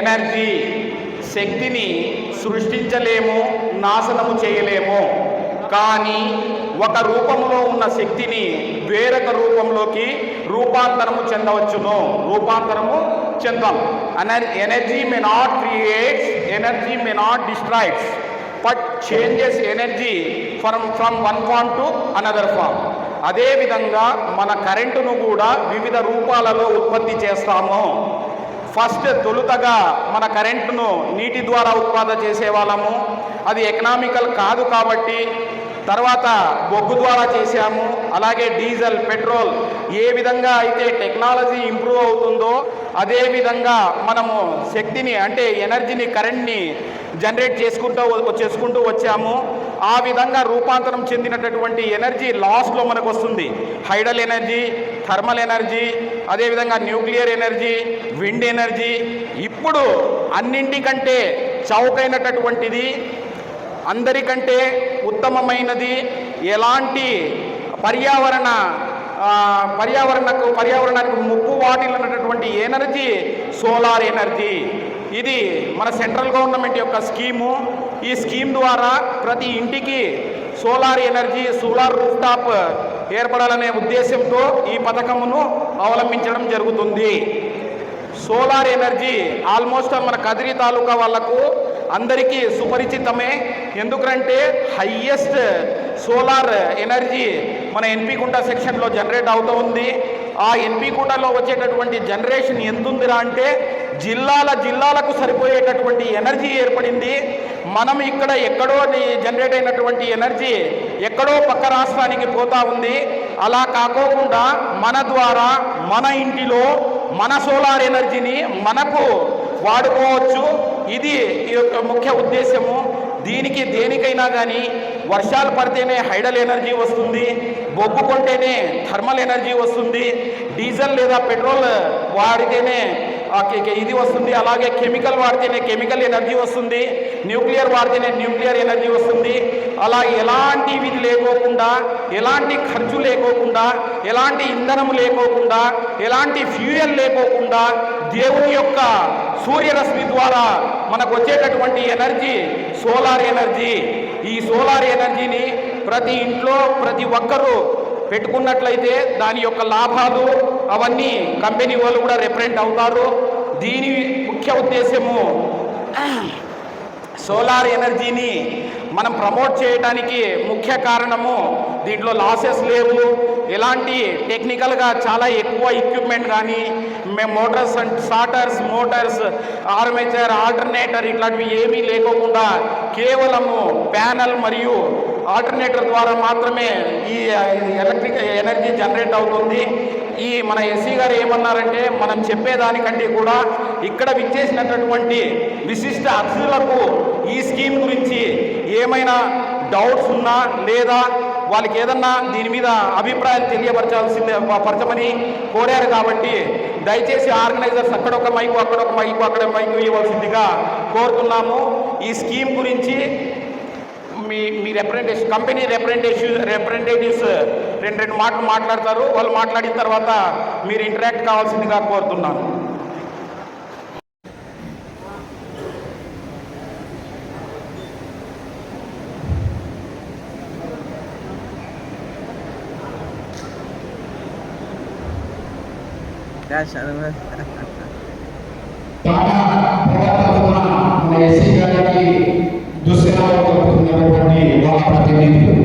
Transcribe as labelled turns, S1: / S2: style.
S1: Energy శక్తిని సృష్టించలేము నాశనము చేయలేము. కానీ ఒక రూపంలో ఉన్న శక్తిని వేరొక రూపంలోకి రూపాంతరము చెందవచ్చును. రూపాంతరము చెందాం. Energy may not creates energy may not distracts but changes energy from from one form to another form అదేవిధంగా మన కరెంటును కూడా వివిధ రూపాలలో ఉత్పత్తి చేస్తాము. ఫస్ట్ తొలుతగా మన కరెంటును నీటి ద్వారా ఉత్పాదన చేసేవాళ్ళము. అది ఎకనామికల్ కాదు కాబట్టి తర్వాత బొగ్గు ద్వారా చేశాము. అలాగే డీజిల్ పెట్రోల్ ఏ విధంగా అయితే టెక్నాలజీ ఇంప్రూవ్ అవుతుందో అదే విధంగా మనము శక్తిని అంటే ఎనర్జీని కరెంట్ని జనరేట్ చేసుకుంటూ చేసుకుంటూ వచ్చాము. ఆ విధంగా రూపాంతరం చెందినటువంటి ఎనర్జీ లాస్ట్లో మనకు వస్తుంది హైడల్ ఎనర్జీ థర్మల్ ఎనర్జీ అదేవిధంగా న్యూక్లియర్ ఎనర్జీ విండ్ ఎనర్జీ. ఇప్పుడు అన్నింటికంటే చౌకైనటువంటిది అందరికంటే ఉత్తమమైనది. ఎలాంటి పర్యావరణ పర్యావరణకు పర్యావరణానికి ముప్పు వాటిల్లినటువంటి ఎనర్జీ సోలార్ ఎనర్జీ. ఇది మన సెంట్రల్ గవర్నమెంట్ యొక్క స్కీము. ఈ స్కీమ్ ద్వారా ప్రతి ఇంటికి solar energy solar roof top ఏర్పడాలనే ఉద్దేశంతో ఈ పథకమును అవలంబించడం జరుగుతుంది. సోలార్ ఎనర్జీ ఆల్మోస్ట్ మన కదిరి తాలూకా వాళ్ళకు అందరికీ సుపరిచితమే. ఎందుకంటే హయ్యెస్ట్ సోలార్ ఎనర్జీ మన ఎన్పికుంట సెక్షన్లో జనరేట్ అవుతూ ఉంది. ఆ ఎన్పికుంటలో వచ్చేటటువంటి జనరేషన్ ఎంతుందిరా అంటే జిల్లాల జిల్లాలకు సరిపోయేటటువంటి ఎనర్జీ ఏర్పడింది. మనం ఇక్కడ ఎక్కడో జనరేట్ అయినటువంటి ఎనర్జీ ఎక్కడో పక్క రాష్ట్రానికి పోతా ఉంది. అలా కాకోకుండా మన ద్వారా మన ఇంటిలో మన సోలార్ ఎనర్జీని మనకు వాడుకోవచ్చు. ఇది ఈ యొక్క ముఖ్య ఉద్దేశము దీనికి దేనికైనా కానీ వర్షాలు పడితేనే హైడల్ ఎనర్జీ వస్తుంది బొగ్గు కొంటేనే థర్మల్ ఎనర్జీ వస్తుంది డీజిల్ లేదా పెట్రోల్ వాడితేనే ఇది వస్తుంది అలాగే కెమికల్ వాడితేనే కెమికల్ ఎనర్జీ వస్తుంది న్యూక్లియర్ వాడితేనే న్యూక్లియర్ ఎనర్జీ వస్తుంది. అలా ఎలాంటి ఇది లేకోకుండా ఎలాంటి ఖర్చు లేకోకుండా ఎలాంటి ఇంధనం లేకోకుండా ఎలాంటి ఫ్యూయల్ లేకోకుండా దేవుని యొక్క సూర్యరశ్మి ద్వారా మనకు వచ్చేటటువంటి ఎనర్జీ సోలార్ ఎనర్జీ. ఈ సోలార్ ఎనర్జీని ప్రతి ఇంట్లో ప్రతి ఒక్కరూ పెట్టుకున్నట్లయితే దాని యొక్క లాభాలు అవన్నీ కంపెనీ వాళ్ళు కూడా రిప్రజెంట్ అవుతారు. దీని ముఖ్య ఉద్దేశము సోలార్ ఎనర్జీని మనం ప్రమోట్ చేయడానికి ముఖ్య కారణము దీంట్లో లాసెస్ లేవు. ఎలాంటి టెక్నికల్గా చాలా ఎక్కువ ఎక్విప్మెంట్ కానీ మేము motors and starters motors armature alternator ఇట్లాంటివి ఏమీ లేకోకుండా కేవలము ప్యానల్ మరియు ఆల్టర్నేటర్ ద్వారా మాత్రమే ఈ ఎలక్ట్రిక్ ఎనర్జీ జనరేట్ అవుతుంది. ఈ మన ఎస్సీ గారు ఏమన్నారంటే మనం చెప్పేదానికంటే కూడా ఇక్కడ విచ్చేసినటువంటి విశిష్ట అతిథులకు ఈ స్కీమ్ గురించి ఏమైనా డౌట్స్ ఉన్నా లేదా వాళ్ళకి ఏదన్నా దీని మీద అభిప్రాయాలు తెలియపరచాల్సిందే పరచమని కోరారు కాబట్టి దయచేసి ఆర్గనైజర్స్ అక్కడ ఒక మైకు అక్కడ ఒక మైకు అక్కడ మైకు ఇవ్వాల్సిందిగా కోరుతున్నాము. ఈ స్కీమ్ గురించి మీ మీ రిప్రజెంటేషన్ కంపెనీ రిప్రజెంటేషన్ రిప్రజెంటేటివ్స్ రెండు రెండు మాటలు మాట్లాడతారు. వాళ్ళు మాట్లాడిన తర్వాత మీరు ఇంటరాక్ట్ కావాల్సిందిగా కోరుతున్నాను.
S2: Dah syak nama
S3: Tak ada perkataan orang untuk